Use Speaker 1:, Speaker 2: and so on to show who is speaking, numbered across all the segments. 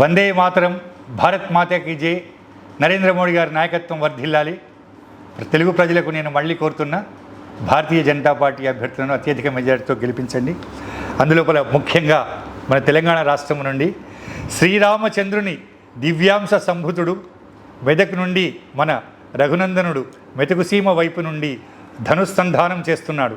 Speaker 1: వందే మాతరం భారత్ మాతకి జై. నరేంద్ర మోడీ గారి నాయకత్వం వర్ధిల్లాలి. తెలుగు ప్రజలకు నేను మళ్ళీ కోరుతున్నా భారతీయ జనతా పార్టీ అభ్యర్థులను అత్యధిక మెజారిటీతో గెలిపించండి. అందులోపల ముఖ్యంగా మన తెలంగాణ రాష్ట్రం నుండి శ్రీరామచంద్రుని దివ్యాంశ సంభూతుడు మెదక్ నుండి మన రఘునందనుడు మెతుకుసీమ వైపు నుండి ధనుస్సంధానం చేస్తున్నాడు.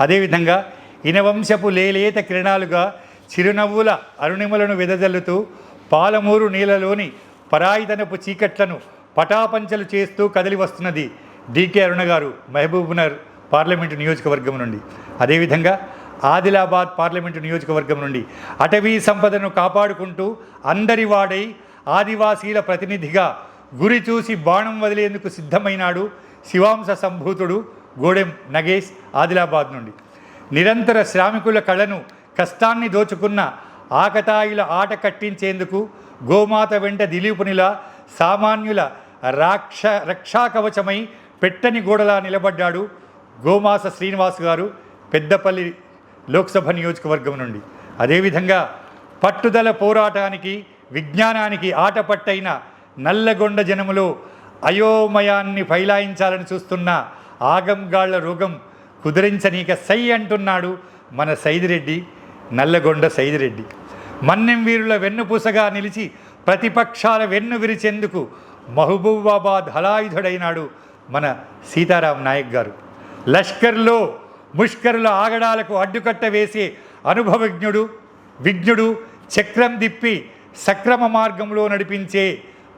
Speaker 1: అదేవిధంగా ఇనవంశపు లేలేత కిరణాలుగా చిరునవ్వుల అరుణిమలను వెదజల్లుతూ పాలమూరు నీళ్ళలోని పరాయితనపు చీకట్లను పటాపంచలు చేస్తూ కదిలి వస్తున్నది డీకే అరుణ గారు మహబూబ్నగర్ పార్లమెంటు నియోజకవర్గం నుండి. అదేవిధంగా ఆదిలాబాద్ పార్లమెంటు నియోజకవర్గం నుండి అటవీ సంపదను కాపాడుకుంటూ అందరి వాడై ఆదివాసీల ప్రతినిధిగా గురి చూసి బాణం వదిలేందుకు సిద్ధమైనాడు శివాంశ సంభూతుడు గోడెం నగేష్ ఆదిలాబాద్ నుండి. నిరంతర శ్రామికుల కళను కష్టాన్ని దోచుకున్న ఆకతాయిల ఆట కట్టించేందుకు గోమాత వెంట దిలీపునిలా సామాన్యుల రాక్ష రక్షాకవచమై పెట్టని గోడలా నిలబడ్డాడు గోమాస శ్రీనివాస్ గారు పెద్దపల్లి లోక్సభ నియోజకవర్గం నుండి. అదేవిధంగా పట్టుదల పోరాటానికి విజ్ఞానానికి ఆటపట్టైన నల్లగొండ జనములో అయోమయాన్ని ఫైలాయించాలని చూస్తున్న ఆగంగాళ్ళ రోగం కుదిరించనీక సై అంటున్నాడు మన సైదిరెడ్డి నల్లగొండ సైదిరెడ్డి. మన్నెం వీరుల వెన్నుపూసగా నిలిచి ప్రతిపక్షాల వెన్ను విరిచేందుకు మహబూబాబాద్ హలాయుధుడైనాడు మన సీతారాం నాయక్ గారు. లష్కర్లో ముష్కరుల ఆగడాలకు అడ్డుకట్ట వేసే అనుభవజ్ఞుడు విజ్ఞుడు చక్రం దిప్పి సక్రమ మార్గంలో నడిపించే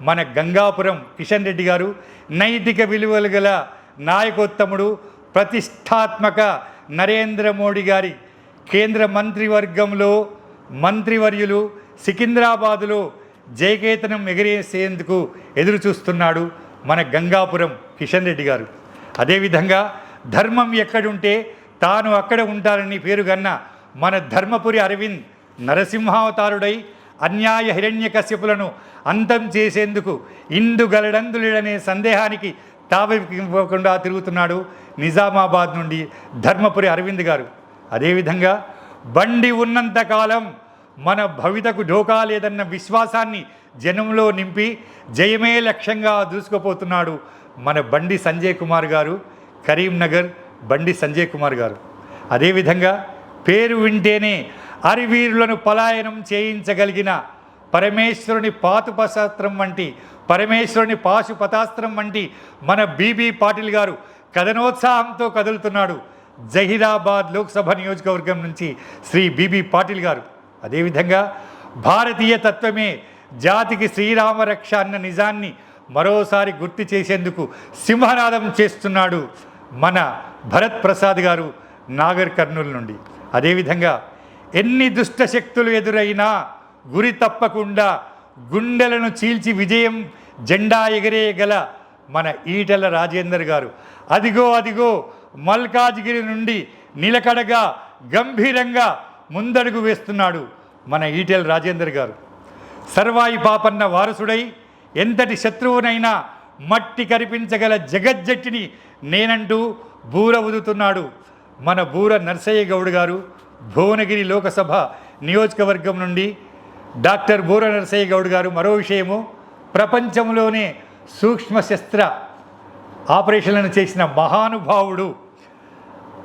Speaker 1: మన గంగాపురం కిషన్ రెడ్డి గారు నైతిక విలువలు గల నాయకోత్తముడు ప్రతిష్టాత్మక నరేంద్ర మోడీ గారి కేంద్ర మంత్రివర్గంలో మంత్రివర్యులు సికింద్రాబాదులో జయకేతనం ఎగిరేసేందుకు ఎదురు చూస్తున్నాడు మన గంగాపురం కిషన్ రెడ్డి గారు. అదేవిధంగా ధర్మం ఎక్కడుంటే తాను అక్కడ ఉంటారని పేరుగన్న మన ధర్మపురి అరవింద్ నరసింహావతారుడై అన్యాయ హిరణ్యకశ్యపులను అంతం చేసేందుకు ఇందు గలడందులేడనే సందేహానికి తావివ్వకుండా తిరుగుతున్నాడు నిజామాబాద్ నుండి ధర్మపురి అరవింద్ గారు. అదేవిధంగా బండి ఉన్నంతకాలం మన భవితకు ఢోకా లేదన్న విశ్వాసాన్ని జనంలో నింపి జయమే లక్ష్యంగా దూసుకుపోతున్నాడు మన బండి సంజయ్ కుమార్ గారు కరీంనగర్ బండి సంజయ్ కుమార్ గారు. అదేవిధంగా పేరు వింటేనే అరివీరులను పలాయనం చేయించగలిగిన పరమేశ్వరుని పాతుపశాస్త్రం వంటి పరమేశ్వరుని పాశుపతాస్త్రం వంటి మన బీబీ పాటిల్ గారు కథనోత్సాహంతో కదులుతున్నాడు జహీరాబాద్ లోక్సభ నియోజకవర్గం నుంచి శ్రీ బీబీ పాటిల్ గారు. అదేవిధంగా భారతీయ తత్వమే జాతికి శ్రీరామ రక్ష అన్న నిజాన్ని మరోసారి గుర్తు చేసేందుకు సింహనాదం చేస్తున్నాడు మన భరత్ ప్రసాద్ గారు నాగర్ కర్నూలు నుండి. అదేవిధంగా ఎన్ని దుష్ట శక్తులు ఎదురైనా గురి తప్పకుండా గుండెలను చీల్చి విజయం జెండా ఎగరేయగల మన ఈటల రాజేందర్ గారు. అదిగో అదిగో మల్కాజ్గిరి నుండి నిలకడగా గంభీరంగా ముందడుగు వేస్తున్నాడు మన ఈటెల రాజేందర్ గారు. సర్వాయి పాపన్న వారసుడై ఎంతటి శత్రువునైనా మట్టి కరిపించగల జగజ్జట్టిని నేనంటూ బూర ఉదుతున్నాడు మన బూర నర్సయ్య గౌడ్ గారు భువనగిరి లోకసభ నియోజకవర్గం నుండి. డాక్టర్ బూర నర్సయ్య గౌడ్ గారు మరో విషయము ప్రపంచంలోనే సూక్ష్మ శస్త్ర ఆపరేషన్లను చేసిన మహానుభావుడు.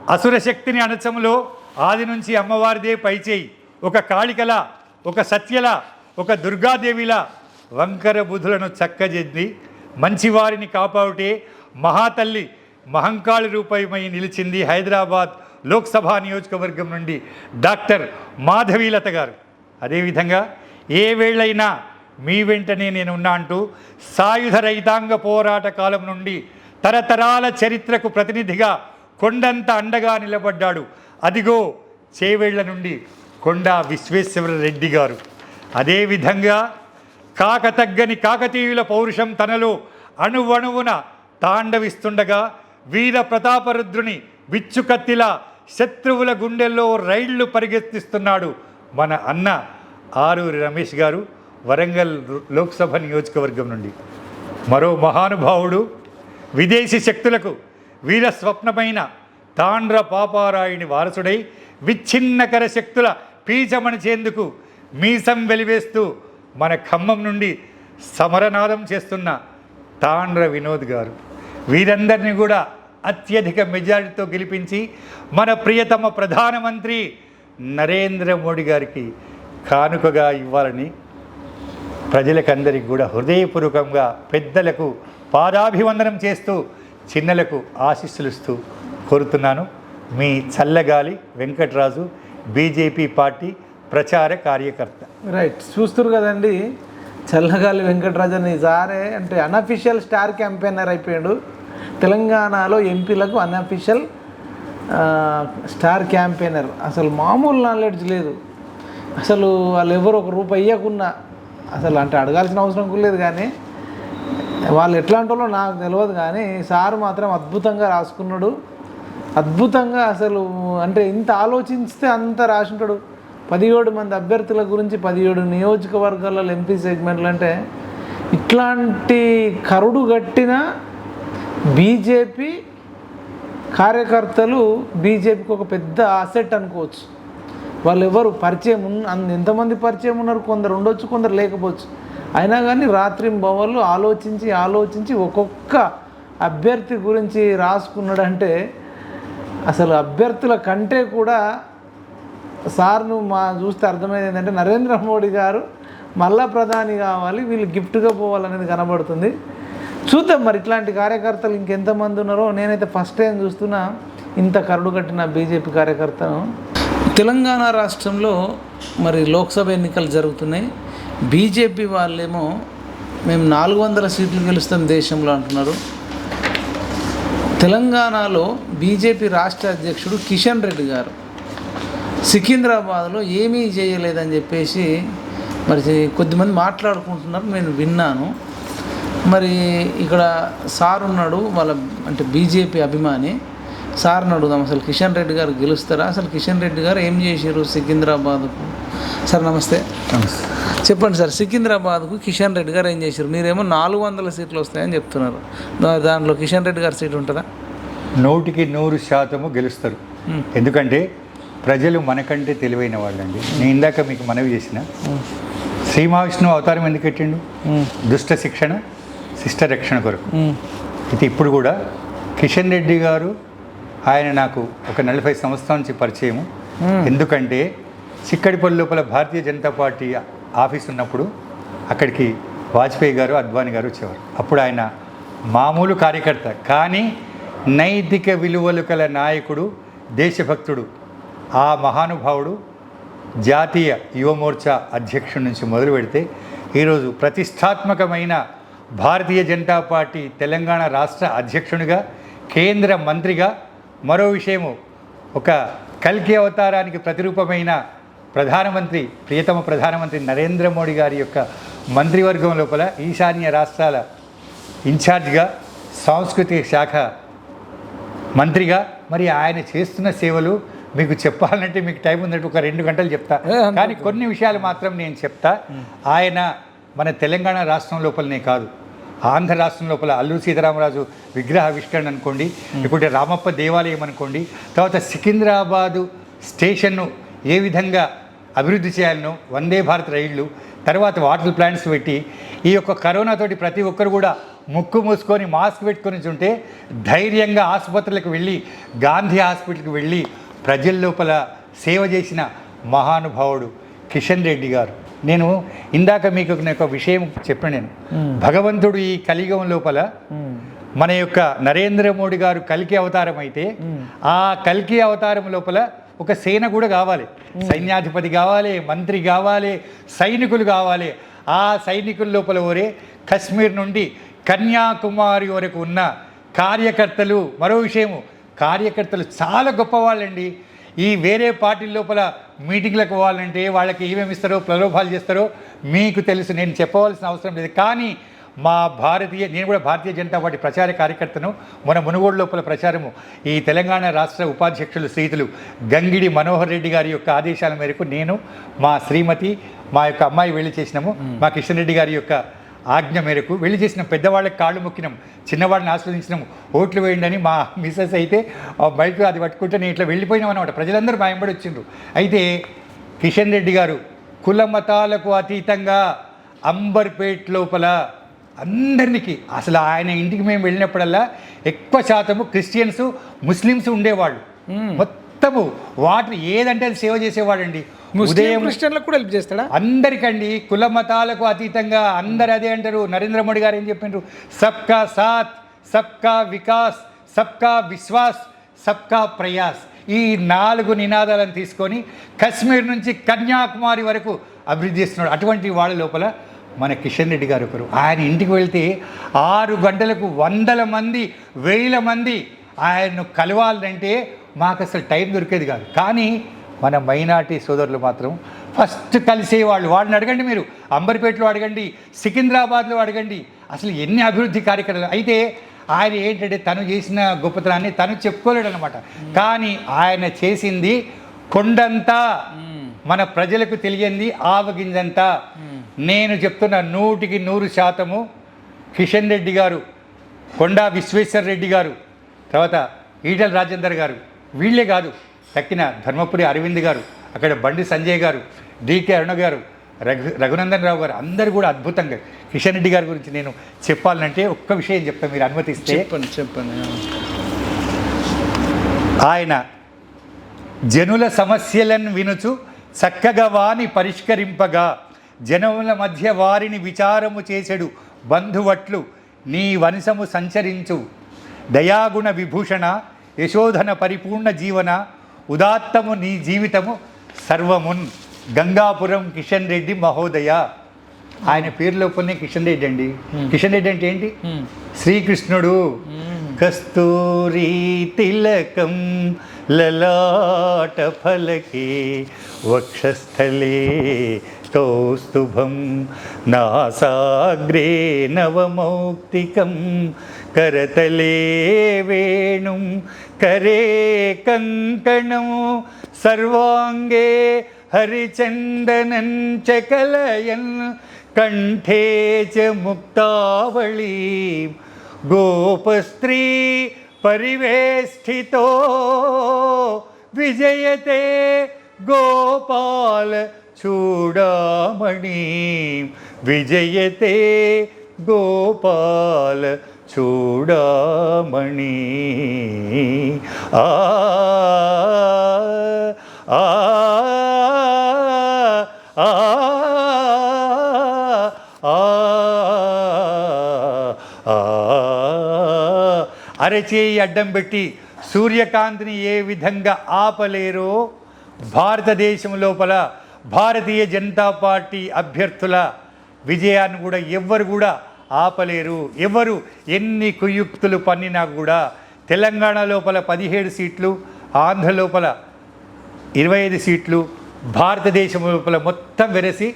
Speaker 1: అసుర శక్తిని అణచంలో ఆది నుంచి అమ్మవారిదే పైచేయి. ఒక కాళికల ఒక సత్యల ఒక దుర్గాదేవిలా వంకర బుధులను చక్కజెద్ది మంచివారిని కాపాడుటే మహాతల్లి మహంకాళి రూపమై నిలిచింది హైదరాబాద్ లోక్సభ నియోజకవర్గం నుండి డాక్టర్ మాధవీలత గారు. అదేవిధంగా ఏ వేళైనా మీ వెంటనే నేను ఉన్నా అంటూ సాయుధ రైతాంగ పోరాట కాలం నుండి తరతరాల చరిత్రకు ప్రతినిధిగా కొండంత అండగా నిలబడ్డాడు అదిగో చేవేళ్ళ నుండి కొండా విశ్వేశ్వర రెడ్డి గారు అదేవిధంగా కాకతగ్గని కాకతీయుల పౌరుషం తనలో అణువణువున తాండవిస్తుండగా వీర ప్రతాపరుద్రుని విచ్చుకత్తిలా శత్రువుల గుండెల్లో రైళ్ళు పరిగెత్తిస్తున్నాడు మన అన్న ఆరూరి రమేష్ గారు వరంగల్ లోక్సభ నియోజకవర్గం నుండి. మరో మహానుభావుడు విదేశీ శక్తులకు వీర స్వప్నమైన తాండ్ర పాపారాయుని వారసుడై విచ్ఛిన్నకర శక్తుల పీచమణిచేందుకు మీసం వెలివేస్తూ మన ఖమ్మం నుండి సమరనాదం చేస్తున్న తాండ్ర వినోద్ గారు. వీరందరినీ కూడా అత్యధిక మెజారిటీతో గెలిపించి మన ప్రియతమ ప్రధానమంత్రి నరేంద్ర మోడీ గారికి కానుకగా ఇవ్వాలని ప్రజలకందరికి కూడా హృదయపూర్వకంగా పెద్దలకు పాదాభివందనం చేస్తూ చిన్నలకు ఆశీస్సులు ఇస్తూ కోరుతున్నాను. మీ చల్లగాలి వెంకటరాజు బీజేపీ పార్టీ ప్రచార కార్యకర్త.
Speaker 2: రైట్. చూస్తున్నారు కదండి చల్లగాలి వెంకటరాజు అని సారే అంటే అన్అఫిషియల్ స్టార్ క్యాంపెయినర్ అయిపోయాడు. తెలంగాణలో ఎంపీలకు అన్అఫిషియల్ స్టార్ క్యాంపెయినర్ అసలు మామూలు నాలెడ్జ్ లేదు. అసలు వాళ్ళు ఎవరు ఒక రూపాయి ఇవ్వకున్నా అసలు అంటే అడగాల్సిన అవసరం కూడా లేదు కానీ వాళ్ళు ఎట్లాంటి నాకు తెలియదు కానీ సార్ మాత్రం అద్భుతంగా రాసుకున్నాడు. అద్భుతంగా అసలు అంటే ఇంత ఆలోచిస్తే అంత రాసుంటాడు. పదిహేడు మంది అభ్యర్థుల గురించి పదిహేడు నియోజకవర్గాలలో ఎంపీ సెగ్మెంట్లు అంటే ఇట్లాంటి కరుడు గట్టిన బీజేపీ కార్యకర్తలు బీజేపీకి ఒక పెద్ద అసెట్ అనుకోవచ్చు. వాళ్ళు ఎవరు పరిచయం ఉన్న ఎంతమంది పరిచయం ఉన్నారు? కొందరు ఉండొచ్చు కొందరు లేకపోవచ్చు. అయినా కానీ రాత్రి భవన్లు ఆలోచించి ఆలోచించి ఒక్కొక్క అభ్యర్థి గురించి రాసుకున్నాడంటే అసలు అభ్యర్థుల కంటే కూడా సార్ను మా చూస్తే అర్థమైంది ఏంటంటే నరేంద్ర మోడీ గారు మళ్ళా ప్రధాని కావాలి వీళ్ళు గిఫ్ట్గా పోవాలనేది కనబడుతుంది. చూద్దాం మరి ఇట్లాంటి కార్యకర్తలు ఇంకెంతమంది ఉన్నారో. నేనైతే ఫస్ట్ టైం చూస్తున్నా ఇంత కరుడు కట్టిన బీజేపీ కార్యకర్తను. తెలంగాణ రాష్ట్రంలో మరి లోక్సభ ఎన్నికలు జరుగుతున్నాయి. బీజేపీ వాళ్ళేమో మేము నాలుగు వందల సీట్లు గెలుస్తాం దేశంలో అంటున్నారు. తెలంగాణలో బీజేపీ రాష్ట్ర అధ్యక్షుడు కిషన్ రెడ్డి గారు. సికింద్రాబాద్లో ఏమీ చేయలేదని చెప్పేసి మరి కొద్దిమంది మాట్లాడుకుంటున్నారు. నేను విన్నాను. మరి ఇక్కడ సార్ ఉన్నాడు వాళ్ళ అంటే బీజేపీ అభిమాని. సార్ని అడుగుదాం అసలు కిషన్ రెడ్డి గారు గెలుస్తారా? అసలు కిషన్ రెడ్డి గారు ఏం చేశారు సికింద్రాబాద్కు? సార్ నమస్తే. చెప్పండి సార్ సికింద్రాబాద్కు కిషన్ రెడ్డి గారు ఏం చేశారు మీరేమో నాలుగు వందల సీట్లు వస్తాయని చెప్తున్నారు. దాంట్లో కిషన్ రెడ్డి గారి సీట్ ఉంటుందా?
Speaker 1: నూటికి నూరు శాతము గెలుస్తారు. ఎందుకంటే ప్రజలు మనకంటే తెలివైన వాళ్ళండి. నేను ఇందాక మీకు మనవి చేసిన. శ్రీ మహావిష్ణువు అవతారం ఎందుకు పెట్టిండు? దుష్ట శిక్షణ శిష్ట రక్షణ కొరకు. అయితే ఇప్పుడు కూడా కిషన్ రెడ్డి గారు ఆయన నాకు ఒక నలభై సంవత్సరాల నుంచి పరిచయము. ఎందుకంటే చిక్కడిపల్లి లోపల భారతీయ జనతా పార్టీ ఆఫీస్ ఉన్నప్పుడు అక్కడికి వాజ్పేయి గారు అద్వానీ గారు వచ్చేవారు. అప్పుడు ఆయన మామూలు కార్యకర్త కానీ నైతిక విలువలు కల నాయకుడు దేశభక్తుడు ఆ మహానుభావుడు జాతీయ యువమోర్చా అధ్యక్షుడి నుంచి మొదలు పెడితే ఈరోజు ప్రతిష్టాత్మకమైన భారతీయ జనతా పార్టీ తెలంగాణ రాష్ట్ర అధ్యక్షునిగా కేంద్ర మంత్రిగా మరో విషయము ఒక కల్కి అవతారానికి ప్రతిరూపమైన ప్రధానమంత్రి ప్రియతమ ప్రధానమంత్రి నరేంద్ర మోడీ గారి యొక్క మంత్రివర్గం లోపల ఈశాన్య రాష్ట్రాల ఇన్ఛార్జ్గా సాంస్కృతిక శాఖ మంత్రిగా మరి ఆయన చేస్తున్న సేవలు మీకు చెప్పాలంటే మీకు టైం ఉందంటే ఒక రెండు గంటలు చెప్తా. కానీ కొన్ని విషయాలు మాత్రం నేను చెప్తా. ఆయన మన తెలంగాణ రాష్ట్రం లోపలనే కాదు. ఆంధ్ర రాష్ట్రం లోపల అల్లూరు సీతారామరాజు విగ్రహావిష్కరణ అనుకోండి లేకుంటే రామప్ప దేవాలయం అనుకోండి తర్వాత సికింద్రాబాదు స్టేషన్ను ఏ విధంగా అభివృద్ధి చేయాలనో వందే భారత్ రైళ్ళు తర్వాత వాటర్ ప్లాంట్స్ పెట్టి ఈ యొక్క కరోనాతోటి ప్రతి ఒక్కరు కూడా ముక్కు మూసుకొని మాస్క్ పెట్టుకొని ఉంటే ధైర్యంగా ఆసుపత్రులకు వెళ్ళి గాంధీ హాస్పిటల్కి వెళ్ళి ప్రజల లోపల సేవ చేసిన మహానుభావుడు కిషన్ రెడ్డి గారు. నేను ఇందాక మీకు ఒక విషయం చెప్పాను నేను. భగవంతుడు ఈ కలియుగం లోపల మన యొక్క నరేంద్ర మోడీ గారు కల్కి అవతారం అయితే ఆ కల్కి అవతారం లోపల ఒక సేన కూడా కావాలి. సైన్యాధిపతి కావాలి మంత్రి కావాలి సైనికులు కావాలి. ఆ సైనికుల లోపల ఓరే కశ్మీర్ నుండి కన్యాకుమారి వరకు ఉన్న కార్యకర్తలు మరో విషయము కార్యకర్తలు చాలా గొప్పవాళ్ళండి. ఈ వేరే పార్టీల లోపల మీటింగ్లకు పోవాలంటే వాళ్ళకి ఏమేమి ఇస్తారో ప్రలోభాలు చేస్తారో మీకు తెలుసు నేను చెప్పవలసిన అవసరం లేదు. కానీ మా భారతీయ నేను కూడా భారతీయ జనతా పార్టీ ప్రచార కార్యకర్తను. మన మునుగోడు లోపల ప్రచారము. ఈ తెలంగాణ రాష్ట్ర ఉపాధ్యక్షులు శ్రీతులు గంగిడి మనోహర్ రెడ్డి గారి యొక్క ఆదేశాల మేరకు నేను మా శ్రీమతి మా యొక్క అమ్మాయి వెళ్ళి చేసినాము. మా కిషన్ రెడ్డి గారి యొక్క ఆజ్ఞ మేరకు వెళ్ళి చేసిన పెద్దవాళ్ళకి కాళ్ళు మొక్కినాం. చిన్నవాళ్ళని ఆస్వాదించినాం ఓట్లు వేయండి అని మా మిస్సెస్ అయితే బైక్ అది పట్టుకుంటే నేను ఇట్లా వెళ్ళిపోయినాం అనమాట ప్రజలందరూ వెంబడి వచ్చిండ్రు. అయితే కిషన్ రెడ్డి గారు కుల మతాలకు అతీతంగా అంబర్పేట్ లోపల అందరికి అసలు ఆయన ఇంటికి మేము వెళ్ళినప్పుడల్లా ఎక్కువ శాతము క్రిస్టియన్స్ ముస్లిమ్స్ ఉండేవాళ్ళు. మొత్తము వాటర్ ఏదంటే అది సేవ చేసేవాడండి. ఉదయం
Speaker 2: క్రిస్టియన్లకు కూడా హెల్ప్ చేస్తాడా?
Speaker 1: అందరికండి కుల మతాలకు అతీతంగా అందరు అదే అంటారు. నరేంద్ర మోడీ గారు ఏం చెప్పిండ్రు సబ్కా సాత్ సబ్కా వికాస్ సబ్కా విశ్వాస్ సబ్కా ప్రయాస్. ఈ నాలుగు నినాదాలను తీసుకొని కశ్మీర్ నుంచి కన్యాకుమారి వరకు అభివృద్ధి చేస్తున్నాడు. అటువంటి వాళ్ళ లోపల మన కిషన్ రెడ్డి గారు ఒకరు. ఆయన ఇంటికి వెళ్తే ఆరు గంటలకు వందల మంది వేల మంది ఆయన్ను కలవాలంటే మాకు అసలు టైం దొరికేది కాదు. కానీ మన మైనార్టీ సోదరులు మాత్రం ఫస్ట్ కలిసేవాళ్ళు వాళ్ళని అడగండి మీరు. అంబర్పేటలో అడగండి సికింద్రాబాద్లో అడగండి. అసలు ఎన్ని అభివృద్ధి కార్యక్రమాలు? అయితే ఆయన ఏంటంటే తను చేసిన గొప్పతనాన్ని తను చెప్పుకోలేడు అనమాట కానీ ఆయన చేసింది కొండంతా. మన ప్రజలకు తెలియంది ఆవగింజంతా. నేను చెప్తున్న నూటికి నూరు శాతము కిషన్ రెడ్డి గారు కొండా విశ్వేశ్వర రెడ్డి గారు తర్వాత ఈటల రాజేందర్ గారు వీళ్ళే కాదు. తక్కిన ధర్మపురి అరవింద్ గారు అక్కడ బండి సంజయ్ గారు డికే అరుణ గారు రఘు రఘునందన్ రావు గారు అందరు కూడా అద్భుతంగా కిషన్ రెడ్డి గారి గురించి నేను చెప్పాలంటే ఒక్క విషయం చెప్తాను మీరు అనుమతిస్తే.
Speaker 2: చెప్పండి చెప్పండి
Speaker 1: ఆయన జనుల సమస్యలను వినుచు చక్కగా వాని పరిష్కరింపగా జనముల మధ్య వారిని విచారము చేసెడు బంధువట్లు నీ వనిసము సంచరించు. దయాగుణ విభూషణ యశోధన పరిపూర్ణ జీవన ఉదాత్తము నీ జీవితము సర్వమున్. గంగాపురం కిషన్ రెడ్డి మహోదయ. ఆయన పేరు లోపలనే కిషన్ రెడ్డి అండి. కిషన్ రెడ్డి అంటే ఏంటి? శ్రీకృష్ణుడు. కస్తూరి తిలకం లలాట ఫలకే వక్షస్థలే కౌస్తుభం నాసాగ్రే నవమౌక్తికం కరతలే వేణుం కరే కంకణం సర్వాంగే హరిచందనం చ కలయన్ కంఠే చ ముక్తావళీ. గోపస్త్రీ పరివేష్టితో విజయతే గోపాల చూడామణి. విజయతే గోపాల చూడమణి ఆ ఆ అరచేయి అడ్డం పెట్టి సూర్యకాంతిని ఏ విధంగా ఆపలేరో భారతదేశం లోపల భారతీయ జనతా పార్టీ అభ్యర్థుల విజయాన్ని కూడా ఎవ్వరు కూడా ఆపలేరు. ఎవరు ఎన్ని కుయుక్తులు పన్నినా కూడా తెలంగాణ లోపల పదిహేడు సీట్లు ఆంధ్ర లోపల ఇరవై ఐదు సీట్లు భారతదేశం లోపల మొత్తం వెరసి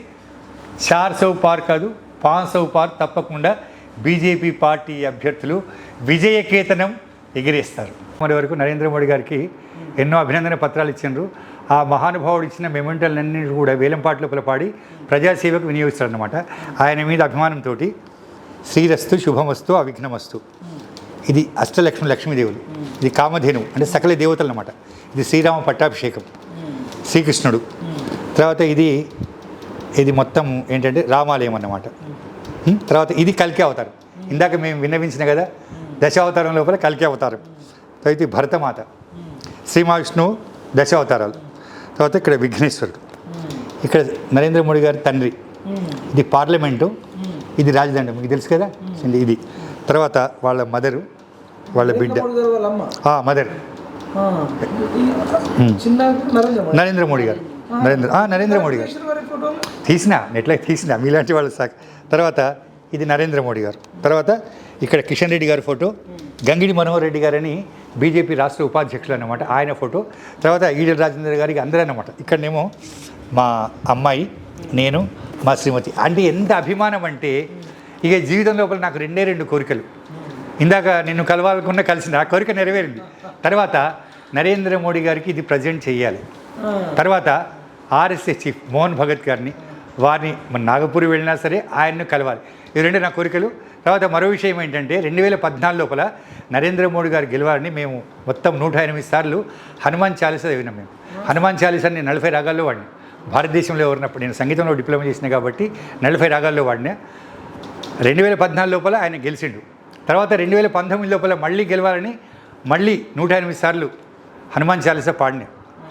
Speaker 1: చార్ సౌ పార్ కాదు పాంచ్ సౌ పార్ తప్పకుండా బీజేపీ పార్టీ అభ్యర్థులు విజయకేతనం ఎగిరేస్తారు. మరి వరకు నరేంద్ర మోడీ గారికి ఎన్నో అభినందన పత్రాలు ఇచ్చిండ్రు. ఆ మహానుభావుడు ఇచ్చిన మెమెంటల్ అన్నింటి కూడా వేలంపాట లోపల పాడి ప్రజాసేవకు వినియోగిస్తారనమాట ఆయన మీద అభిమానంతో శ్రీరస్తు శుభమస్తు అవిఘ్నమస్తు. ఇది అష్టలక్ష్మి లక్ష్మీదేవులు. ఇది కామధేను అంటే సకల దేవతలు అనమాట ఇది శ్రీరామ పట్టాభిషేకం. శ్రీకృష్ణుడు. తర్వాత ఇది ఇది మొత్తం ఏంటంటే రామాలయం అన్నమాట? తర్వాత ఇది కల్కి అవతారం. ఇందాక మేము విన్నవించిన కదా దశావతారం లోపల కల్కి అవతారం. తర్వాత ఇది భరతమాత. శ్రీ మహావిష్ణువు దశ అవతారాలు తర్వాత ఇక్కడ విఘ్నేశ్వరుడు. ఇక్కడ నరేంద్ర మోడీ గారి తండ్రి. ఇది పార్లమెంటు. ఇది రాజదండం మీకు తెలుసు కదా? ఇది. తర్వాత వాళ్ళ మదరు వాళ్ళ బిడ్డ. మదర్.
Speaker 2: నరేంద్ర మోడీ.
Speaker 1: గారు. నరేంద్ర నరేంద్ర మోడీ గారు. తీసిన నెట్లో తీసిన మీలాంటి వాళ్ళు సాక్ తర్వాత ఇది నరేంద్ర మోడీ గారు. తర్వాత ఇక్కడ కిషన్ రెడ్డి గారి ఫోటో గంగిడి మనోహర్ రెడ్డి గారని బీజేపీ రాష్ట్ర ఉపాధ్యక్షులు అన్నమాట. ఆయన ఫోటో తర్వాత ఈడల రాజేంద్ర గారికి అందరూ అన్నమాట ఇక్కడనేమో మా అమ్మాయి నేను మా శ్రీమతి. అంటే ఎంత అభిమానం అంటే ఇక జీవితం లోపల నాకు రెండే రెండు కోరికలు. ఇందాక నిన్ను కలవాలనుకున్న కలిసింది ఆ కోరిక నెరవేరింది. తర్వాత నరేంద్ర మోడీ గారికి ఇది ప్రజెంట్ చేయాలి తర్వాత ఆర్ఎస్ఎస్ చీఫ్ మోహన్ భగత్ గారిని వారిని మన నాగపూర్ వెళ్ళినా సరే ఆయన్ను కలవాలి. ఇవి రెండు నా కోరికలు. తర్వాత మరో విషయం ఏంటంటే రెండు వేల పద్నాలుగు లోపల నరేంద్ర మోడీ గారు గెలవాలని మేము మొత్తం నూట ఎనిమిది సార్లు హనుమాన్ చాలీసా చదివినాం మేము. హనుమాన్ చాలీసాని నలభై రాగాల్లో వాడిని. భారతదేశంలో ఎవరినప్పుడు నేను సంగీతంలో డిప్లొమా చేసిన కాబట్టి నలభై రాగాల్లో వాడినా. రెండు వేల పద్నాలుగు లోపల ఆయన గెలిచిండు. తర్వాత రెండు వేల పంతొమ్మిది లోపల మళ్ళీ గెలవాలని మళ్ళీ నూట ఎనిమిది సార్లు హనుమాన్ చాలీసా పాడినా.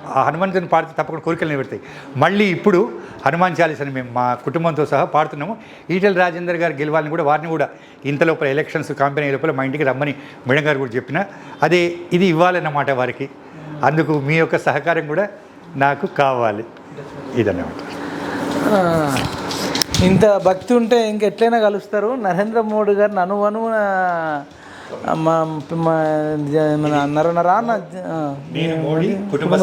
Speaker 1: ఆ హనుమంతుని పాడితే తప్పకుండా కోరికలు నిలబెడతాయి మళ్ళీ ఇప్పుడు హనుమాన్ చాలీసాని మేము మా కుటుంబంతో సహా పాడుతున్నాము. ఈటల రాజేందర్ గారు గెలవాలని కూడా వారిని కూడా ఇంత లోపల ఎలక్షన్స్ కంపెనీ లోపల మా ఇంటికి రమ్మని మేడం గారు కూడా చెప్పిన. అదే ఇది ఇవ్వాలన్నమాట వారికి. అందుకు మీ యొక్క సహకారం కూడా నాకు కావాలి. ఇదన్నమాట.
Speaker 2: ఇంత భక్తి ఉంటే ఇంకెట్లయినా కలుస్తారు. నరేంద్ర మోడీ గారిని అనువను మా మా మన నర నరాన ఆ,
Speaker 1: నేను మోడీ కుటుంబ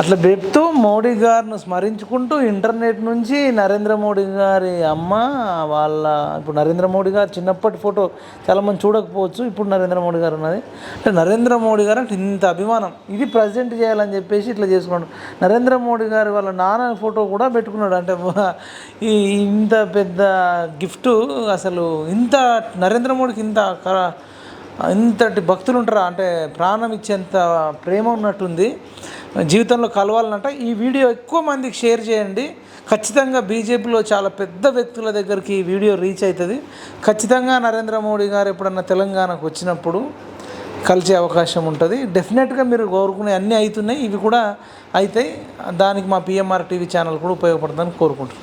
Speaker 2: అట్లా చెప్తూ మోడీ గారిని స్మరించుకుంటూ ఇంటర్నెట్ నుంచి నరేంద్ర మోడీ గారి అమ్మ వాళ్ళ ఇప్పుడు నరేంద్ర మోడీ గారు చిన్నప్పటి ఫోటో చాలామంది చూడకపోవచ్చు ఇప్పుడు నరేంద్ర మోడీ గారు ఉన్నది. అంటే నరేంద్ర మోడీ గారు అంటే ఇంత అభిమానం. ఇది ప్రజెంట్ చేయాలని చెప్పేసి ఇట్లా చేసుకున్నాడు. నరేంద్ర మోడీ గారి వాళ్ళ నాన్న ఫోటో కూడా పెట్టుకున్నాడు. అంటే ఈ ఇంత పెద్ద గిఫ్ట్ అసలు ఇంత నరేంద్ర మోడీకి ఇంత ఇంతటి భక్తులు ఉంటారా? అంటే ప్రాణం ఇచ్చేంత ప్రేమ ఉన్నట్టుంది జీవితంలో కలవాలనంట ఈ వీడియో ఎక్కువ మందికి షేర్ చేయండి. ఖచ్చితంగా బీజేపీలో చాలా పెద్ద వ్యక్తుల దగ్గరికి ఈ వీడియో రీచ్ అవుతుంది. ఖచ్చితంగా నరేంద్ర మోడీ గారు ఎప్పుడన్నా తెలంగాణకు వచ్చినప్పుడు కలిసే అవకాశం ఉంటుంది. డెఫినెట్గా మీరు కోరుకునే అన్నీ అవుతున్నాయి. ఇవి కూడా అవుతాయి దానికి మా పిఎంఆర్ టీవీ ఛానల్ కూడా ఉపయోగపడుతుందని కోరుకుంటున్నాను